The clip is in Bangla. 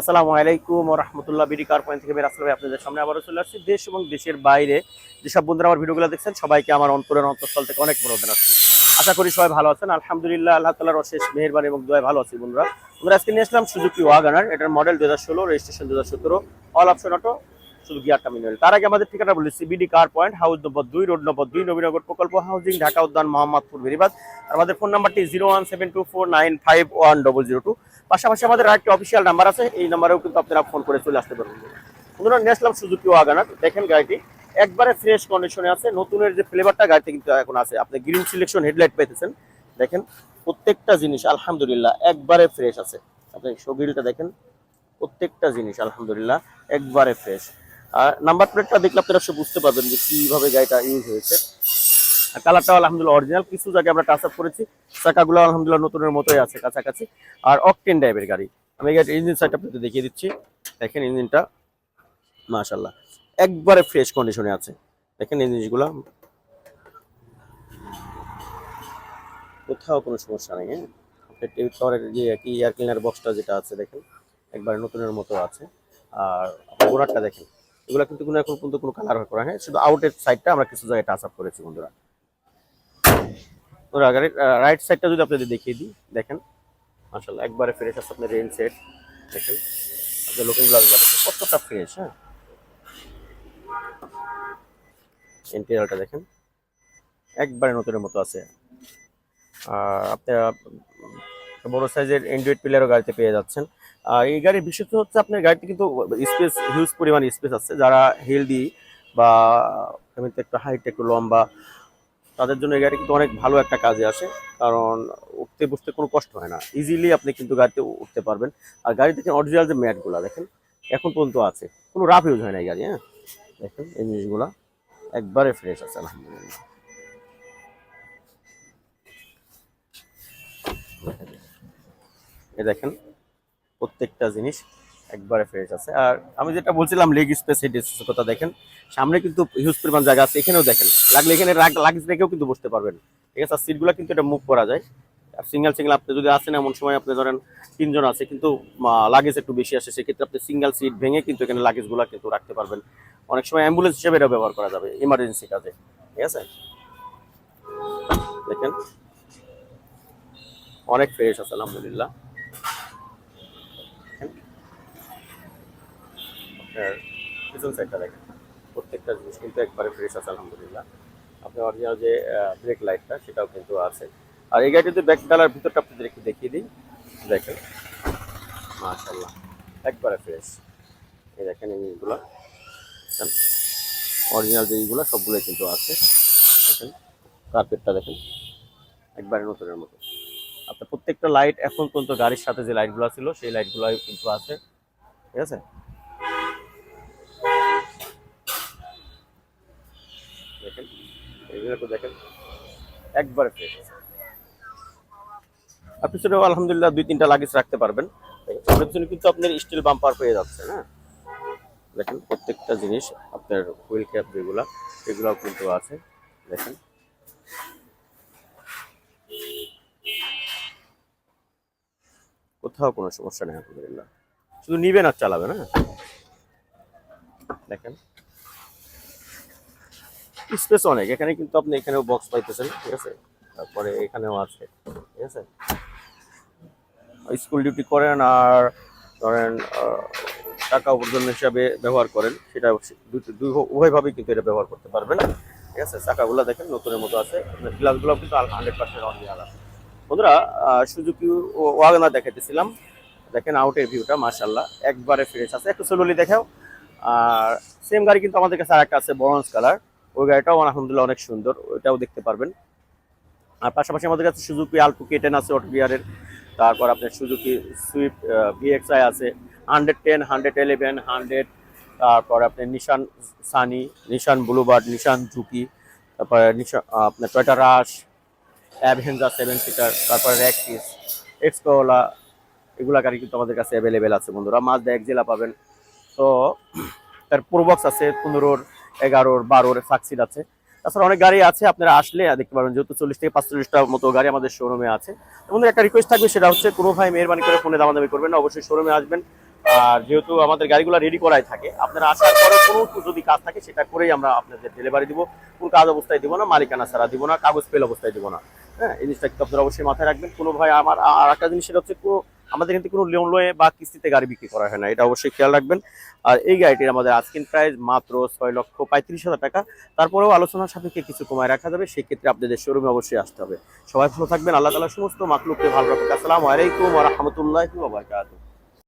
আসসালামু আলাইকুম রহমতুল্লাহ বিডি কার পয়েন্ট থেকে মেরাজ ভাই আপনাদের সামনে আবারও চলে আসছি। দেশ এবং দেশের বাইরে যেসব বন্ধুরা আমার ভিডিওগুলো দেখছেন, সবাইকে আমার অন্তরের অন্তঃস্থল থেকে অনেক বড় আসছি আশা করি সবাই ভালো আছেন। আলহামদুলিল্লাহ, আল্লাহ তালার অশেষ মেহরবান এবং দয় ভালো আছি বন্ধুরা। আমরা আজকে নিয়ে আসলাম সুজুকি ওয়াগানার। এটার মডেল দু হাজার ষোলো রেজিস্ট্রেশন দু হাজার সতেরো অল অপশন অটো শুধু গিয়ার টার্মিনাল তার আগে আমাদের ঠিকানা বলেছি বিডি কার পয়েন্ট হাউস নম্বর দুই রোড নম্বর দুই, নবীনগর প্রকল্প হাউজিং ঢাকা উদ্যান, মোহাম্মদপুর বেরিবাদ আমাদের ফোন নাম্বারটি zero one seven two four nine five one double zero two পাশাপাশি আমাদের আরেকটি অফিসিয়াল নাম্বার আছে, এই নাম্বারেও কিন্তু আপনারা ফোন করে চলে আসতে পারবেন। বন্ধুরা, নিয়ে আসলাম সুজুকি ওয়াগানার দেখেন গাড়িটি, একবারে ফ্রেশ কন্ডিশনে আছে। নতুনের যে ফ্লেভারটা গাড়িতে কিন্তু এখন আছে। আপনি গ্রিন সিলেকশন হেডলাইট পাইতেছেন। দেখেন, প্রত্যেকটা জিনিস আলহামদুলিল্লাহ একবারে ফ্রেশ আছে। আপনি শোবিলটা দেখেন, প্রত্যেকটা জিনিস আলহামদুলিল্লাহ একবারে ফ্রেশ আর নাম্বার প্লেটটা দেখলে আপনারা সব বুঝতে পারবেন যে কীভাবে গাড়িটা ইউজ হয়েছে। আর কালারটাও আলহামদুলিল্লাহ অরিজিনাল কিছু জায়গায় আমরা টাচ আপ করেছি, চাকাগুলো আলহামদুলিল্লাহ নতুনের মতোই আছে, কাছাকাছি। আর অকটেন ড্রাইভের গাড়ি। আমি গাড়ির ইঞ্জিন সাইড আপনাদের দেখিয়ে দিচ্ছি। দেখেন ইঞ্জিনটা মাশাল্লাহ একবারে ফ্রেশ কন্ডিশনে আছে। দেখেন এই জিনিসগুলো। কোথাও কোনো সমস্যা নেই হ্যাঁ? যে কি এয়ার ক্লিনার বক্সটা যেটা আছে, দেখেন, একবারে নতুনের মতো আছে। আর গোড়ারটা দেখেন। এগুলো কিন্তু কোনো এখন পর্যন্ত কোনো কালার করা হ্যাঁ? শুধু আউটের সাইডটা আমরা কিছু জায়গায় টাচ আপ করেছি বন্ধুরা। রাইট সাইডটা যদি আপনাদের দেখিয়ে দিই, দেখেন। মাশাল্লাহ একবারে ফ্রেশ আছে আপনার রেন সেট দেখেন। আপনার লুকিং গ্লাস কতটা ফ্রেশ হ্যাঁ? ইন্টেরিয়রটা দেখেন, একবারে নতুনের মতো আছে। আর আপনারা বড় সাইজের অ্যান্ড্রয়েড প্লেয়ারও গাড়িতে পেয়ে যাচ্ছেন। আর এই গাড়ির বিশেষত হচ্ছে আপনার গাড়িতে কিন্তু স্পেস হিউজ পরিমাণ স্পেস আছে। যারা হেলদি বা একটু হাইট একটু লম্বা, তাদের জন্য এই গাড়ি কিন্তু অনেক ভালো একটা কাজে আসে। কারণ উঠতে বসতে কোনো কষ্ট হয় না। ইজিলি আপনি কিন্তু গাড়িতে উঠতে পারবেন। আর গাড়ি দেখেন অরিজিনাল যে ম্যাটগুলো, দেখেন, এখন পর্যন্ত আছে। কোনো রাফ ইউজ হয় না এই গাড়ি হ্যাঁ? দেখেন এই জিনিসগুলো একবারে ফ্রেশ আছে, আলহামদুলিল্লাহ। এ দেখেন, প্রত্যেকটা জিনিস একবারে ফ্রেশ আছে। আর আমি যেটা বলছিলাম লেগ স্পেস হেড স্পেসের কথা দেখেন, সামনে কিন্তু হিউজ পরিমাণ জায়গা আছে, এখানেও দেখেন। লাগলে এখানে লাগেজ রেখেও কিন্তু বসতে পারবেন। ঠিক আছে, আর সিটগুলো কিন্তু এটা মুভ করা যায়। আর সিঙ্গেল সিঙ্গেল আপনি যদি আসেন, এমন সময় আপনি ধরেন তিনজন আছে, কিন্তু লাগেজ একটু বেশি আসে, সেক্ষেত্রে আপনি সিঙ্গেল সিট ভেঙে কিন্তু এখানে লাগেজগুলো কিন্তু রাখতে পারবেন। অনেক সময় অ্যাম্বুলেন্স হিসেবে এটা ব্যবহার করা যাবে ইমার্জেন্সি কাজে। ঠিক আছে? দেখেন, অনেক ফ্রেশ আছে, আলহামদুলিল্লাহ। আপনার দেখেন। প্রত্যেকটা জিনিস কিন্তু একবারে ফ্রেশ আছে, আলহামদুলিল্লাহ। আপনার অরিজিনাল যে ব্রেক লাইটটা সেটাও কিন্তু আছে। আর এই গাড়িতে ব্যাক ডালার ভিতরটা আপনাদের একটু দেখিয়ে দিই। দেখেন। মাশাল্লাহ একবারে ফ্রেশ এই দেখেন এইগুলো। অরিজিনাল যে যেইগুলো সবগুলোই কিন্তু আছে। দেখেন। কার্পেটটা দেখেন। একবারে নতুনের মতো। আপনার প্রত্যেকটা লাইট এখন পর্যন্ত গাড়ির সাথে যে লাইটগুলো ছিল, সেই লাইটগুলোই কিন্তু আছে। ঠিক আছে? দেখেন এইগুলো একটু দেখেন, একবারে ফ্রেশ আর পিছনেও আলহামদুলিল্লাহ দুই তিনটা লাগেজ রাখতে পারবেন। সামনে পিছনে কিন্তু আপনার স্টিল বাম্পার পেয়ে যাচ্ছে হ্যাঁ? দেখেন, প্রত্যেকটা জিনিস আপনার হুইল ক্যাপ যেগুলো সেগুলোও কিন্তু আছে। দেখেন। কোথাও কোনো সমস্যা নেই, আলহামদুলিল্লাহ। শুধু নিবেন আর চালাবেন হ্যাঁ? দেখেন। স্পেস অনেক। এখানে কিন্তু আপনি এখানেও বক্স পাইতেছেন, ঠিক আছে? তারপরে এখানেও আছে, ঠিক আছে? স্কুল ডিউটি করেন আর ধরেন টাকা উপার্জন হিসাবে ব্যবহার করেন, সেটা দুই- উভয়ভাবেই কিন্তু এটা ব্যবহার করতে পারবেন, ঠিক আছে? চাকাগুলো দেখেন, নতুনের মতো আছে। গ্লাসগুলো কিন্তু হান্ড্রেড পার্সেন্ট অরিজিনাল আছে। বন্ধুরা সুজুকি ওয়াগনার দেখাইতেছিলাম। দেখেন আউটের ভিউটা মার্শাল্লাহ একবারে ফ্রেশ আছে। একটু স্লোলি দেখাও। আর সেম গাড়ি কিন্তু আমাদের কাছে আরেকটা আছে বরঞ্জ কালার ওই গাড়িটাও আলহামদুলিল্লাহ অনেক সুন্দর, ওইটাও দেখতে পারবেন। আর পাশাপাশি আমাদের কাছে সুজুকি আলটু কেটেন আছে অটো গিয়ারের তারপর আপনার সুজুকি সুইফট ভিএক্সআই আছে hundred ten hundred eleven hundred তারপর আপনার Nissan Sunny Nissan Bluebird Nissan Juki তারপরে নিশান আপনার Toyota Rush Avenger seven seater তারপরে র্যাকটিস এক্সকোলা এগুলা গাড়ি কিন্তু আমাদের কাছে অ্যাভেলেবেল আছে বন্ধুরা। মাছ এক জেলা পাবেন। তো, তার প্রোবক্স আছে, পনেরোর এগারোর বারোর সাকসিড আছে। তাছাড়া অনেক গাড়ি আছে, আপনারা আসলে দেখতে পারবেন, যেহেতু চল্লিশ থেকে পাঁচচল্লিশটা মতো গাড়ি আমাদের শোরুমে আছে। আমাদের একটা রিকোয়েস্ট থাকবে, সেটা হচ্ছে কোনো ভাই মেহরবানি করে ফোনে দামাদামি করবেন না, অবশ্যই শোরুমে আসবেন। আর যেহেতু আমাদের গাড়িগুলো রেডি করাই থাকে, আপনারা আসার পরে কোনো যদি কাজ থাকে, সেটা করেই আমরা আপনাদের ডেলিভারি দিব। কোনো কাজ অবস্থায় দিব না, মালিকানা ছাড়া দিব না, কাগজ পেল অবস্থায় দিব না। হ্যাঁ এই জিনিসটা কিন্তু আপনারা অবশ্যই মাথায় রাখবেন। কোনো ভাই আমার, আর একটা জিনিস, সেটা হচ্ছে কোনো আমাদের কিন্তু কোনো লোন লয়ে বা কিস্তিতে গাড়ি বিক্রি করা হয় না, এটা অবশ্যই খেয়াল রাখবেন। আর এই গাড়িটির আমাদের আজকিন প্রাইস মাত্র ছয় লক্ষ পঁয়ত্রিশ হাজার টাকা। তারপরেও আলোচনার সাপেক্ষে কিছু কমায় রাখা যাবে, সেক্ষেত্রে আপনাদের শোরুমে অবশ্যই আসতে হবে। সবাই ভালো থাকবেন, আল্লাহ তালা সমস্ত মাকলুককে ভালো রাখবেন আসসালামু আলাইকুম রহমতুল্লাহ